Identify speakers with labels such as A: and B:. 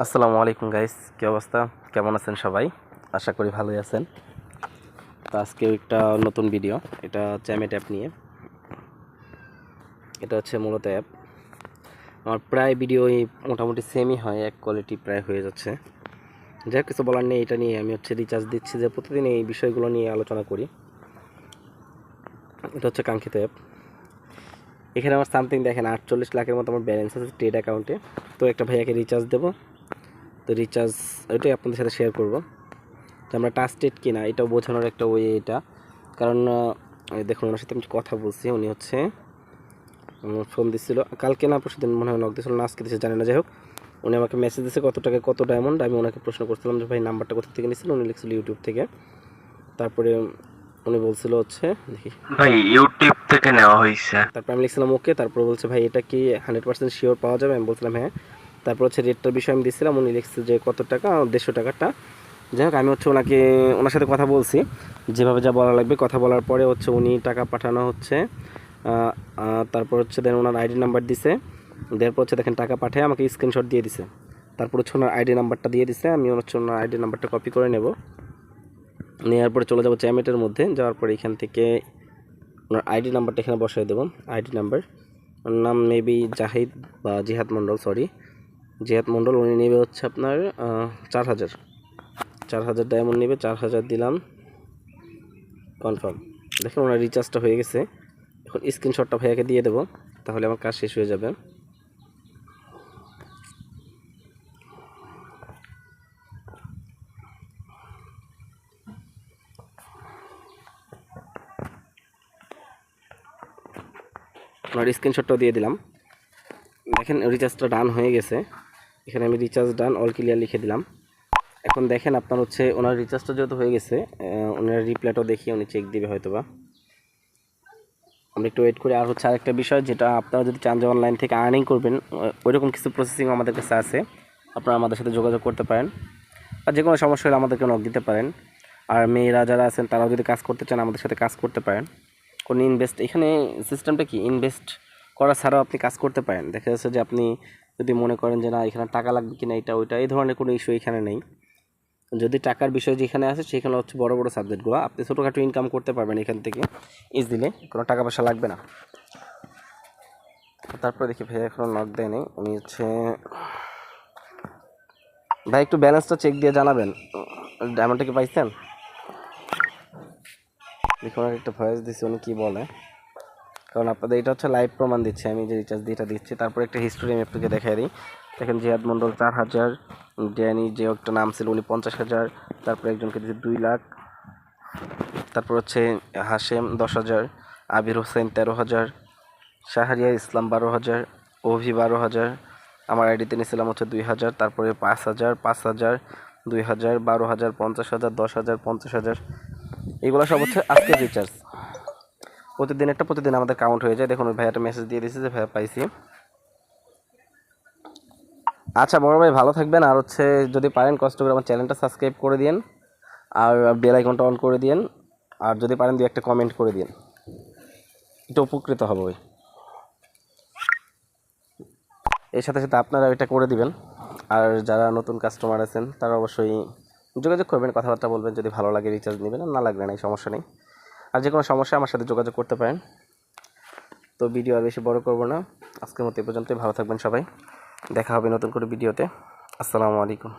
A: আসসালামু আলাইকুম গাইস কী অবস্থা? কেমন আছেন সবাই? আশা করি ভালোই আছেন। তো আজকে একটা নতুন ভিডিও এটা চ্যামেট অ্যাপ নিয়ে। এটা হচ্ছে মূলত অ্যাপ আমার প্রায় ভিডিও মোটামুটি সেমই হয় এক কোয়ালিটি প্রায় হয়ে যাচ্ছে। হোক, কিছু বলার নেই এটা নিয়ে আমি হচ্ছে রিচার্জ দিচ্ছি যে প্রতিদিন এই বিষয়গুলো নিয়ে আলোচনা করি। এটা হচ্ছে কাঙ্ক্ষিত অ্যাপ এখানে আমার সামথিং দেখেন আটচল্লিশ লাখের মতো আমার ব্যালেন্স আছে ট্রেড অ্যাকাউন্টে তো একটা ভাইয়াকে রিচার্জ দেবো। তো রিচার্জ ওইটাই আপনাদের সাথে শেয়ার করব। তো আমরা টেট কিনা এটাও বোঝানোর একটা ওয়ে এটা। কারণ দেখুন ওনার সাথে আমি কথা বলছি উনি হচ্ছে ফোন দিচ্ছিল কালকে না পরশু দিন মনে হয় নক দিয়েছিল না আজকে দিচ্ছে জানি না যাই হোক। উনি আমাকে মেসেজ দিয়েছে কত টাকা কত ডায়মন্ড আমি ওনাকে প্রশ্ন করছিলাম যে ভাই নাম্বারটা কোথা থেকে নিয়েছিল? উনি লিখছিল ইউটিউব থেকে। তারপরে উনি বলছিল হচ্ছে দেখি।
B: ভাই ইউটিউব থেকে নেওয়া হয়েছে।
A: তারপর আমি লিখছিলাম ওকে। তারপর বলছে ভাই এটা কি হান্ড্রেড পার্সেন্ট শিওর পাওয়া যাবে? আমি বলছিলাম হ্যাঁ। তারপর হচ্ছে রেটটার বিষয়ে আমি দিচ্ছিলাম উনি লিখছে যে কত টাকা? দেড়শো টাকাটা। যাই হোক, আমি হচ্ছে ওনাকে, ওনার সাথে কথা বলছি। যেভাবে যা বলা লাগবে, কথা বলার পরে হচ্ছে উনি টাকা পাঠানো হচ্ছে। তারপর হচ্ছে দেন ওনার আইডি নাম্বার দিছে। দেওয়ার পর হচ্ছে দেখেন টাকা পাঠিয়ে আমাকে স্ক্রিনশট দিয়ে দিছে। তারপর হচ্ছে ওনার আইডি নাম্বারটা দিয়ে দিছে। আমি হচ্ছে ওনার আইডি নাম্বারটা কপি করে নেব। নেওয়ার পরে চলে যাব চ্যামেটের মধ্যে। যাওয়ার পরে এখান থেকে ওনার আইডি নাম্বারটা এখানে বসাই দেবো। আইডি নাম্বার ওর নাম মেবি জাহিদ বা জিহাদ মণ্ডল সরি জিহাদ মণ্ডল, উনি নেবে হচ্ছে আপনার চার হাজার। চার হাজার ডায়মন্ড নেবে, চার হাজার দিলাম। কনফার্ম দেখুন ওনার রিচার্জটা হয়ে গেছে। এখন স্ক্রিনশটটা ভাইয়াকে দিয়ে দেবো, তাহলে আমার কাজ শেষ হয়ে যাবে। ওনার স্ক্রিনশটটাও দিয়ে দিলাম। দেখেন রিচার্জটা ডান হয়ে গেছে। এখানে আমি রিচার্জ ডান অল ক্লিয়ার লিখে দিলাম। এখন দেখেন আপনার হচ্ছে ওনার রিচার্জটা যেহেতু হয়ে গেছে ওনার রিপ্লাইটাও দেখি, উনি চেক দিবে হয়তো বা আমরা একটু ওয়েট করি। আর হচ্ছে আরেকটা বিষয়, যেটা আপনারা যদি চান যে অনলাইন থেকে আর্নিং করবেন ওইরকম কিছু প্রসেসিং আমাদের কাছে আছে। আপনারা আমাদের সাথে যোগাযোগ করতে পারেন। আর যে কোনো সমস্যা হলে আমাদেরকে নক দিতে পারেন। আর মেয়েরা যারা আছেন, তারাও যদি কাজ করতে চান, আমাদের সাথে কাজ করতে পারেন। কোনো ইনভেস্ট এখানে সিস্টেমটা কি? ইনভেস্ট করা ছাড়াও আপনি কাজ করতে পারেন। দেখা যাচ্ছে যে আপনি যদি মনে করেন যে না, এখানে টাকা লাগবে কিনা এটা, ওইটা, এই ধরনের কোনো ইস্যু এখানে নেই। যদি টাকার বিষয় যেখানে আছে, সেখানে হচ্ছে বড় বড় সাবজেক্টগুলো আপনি ছোটোখাটো ইনকাম করতে পারবেন এখান থেকে ইজিলি কোনো টাকা পয়সা লাগবে না। তারপরে দেখি ভাই এখনও নক দেয়নি উনি হচ্ছে, ভাই একটু ব্যালেন্সটা চেক দিয়ে জানাবেন। ডায়মন্ডটা কি পাইছেন? দেখুন একটা ভয়েস দিচ্ছে উনি কী বলে? কারণ আপনাদের এটা হচ্ছে লাইভ প্রমাণ দিচ্ছে, আমি যে রিচার্জ দিয়ে এটা দিচ্ছি। তারপর একটা হিস্টোরি আমি আপনাকে দেখাই দিই। দেখেন, জিয়াদ মণ্ডল চার হাজার, ড্যানি যে একটা নাম ছিল উনি পঞ্চাশ হাজার, তারপর একজনকে দিচ্ছে দুই লাখ। তারপর হচ্ছে হাশেম দশ হাজার, আবির হোসেন তেরো হাজার, শাহরিয়া ইসলাম বারো হাজার, অভি বারো হাজার, আমার আইডিতে নিয়েছিলাম হচ্ছে দুই হাজার, তারপরে পাঁচ হাজার পাঁচ হাজার, দুই হাজার, বারো হাজার, পঞ্চাশ হাজার, দশ হাজার, পঞ্চাশ হাজার। এগুলো সব হচ্ছে আজকের রিচার্জ প্রতিদিন একটা প্রতিদিন আমাদের কাউন্ট হয়ে যায়। দেখুন, ওই ভাইয়াটা মেসেজ দিয়ে দিয়েছে যে, ভাইয়া, পাইছি। আচ্ছা বড় ভাই, ভালো থাকবেন। আর হচ্ছে, যদি পারেন, কষ্ট করে আমার চ্যানেলটা সাবস্ক্রাইব করে দিন আর বেল আইকনটা অন করে দিন আর যদি পারেন, দু একটা কমেন্ট করে দিন একটু উপকৃত হবে ওই এর সাথে সাথে আপনারা এটা করে দিবেন। আর যারা নতুন কাস্টমার আছেন, তারা অবশ্যই যোগাযোগ করবেন, কথাবার্তা বলবেন। যদি ভালো লাগে রিচার্জ নেবেন। না লাগবে না সমস্যা নেই। আর যে কোনো সমস্যা আমার সাথে যোগাযোগ করতে পারেন। তো ভিডিও আর বেশি বড় করব না। আজকের মতো এ পর্যন্তই। ভালো থাকবেন সবাই। দেখা হবে নতুন করে ভিডিওতে। আসসালামু আলাইকুম।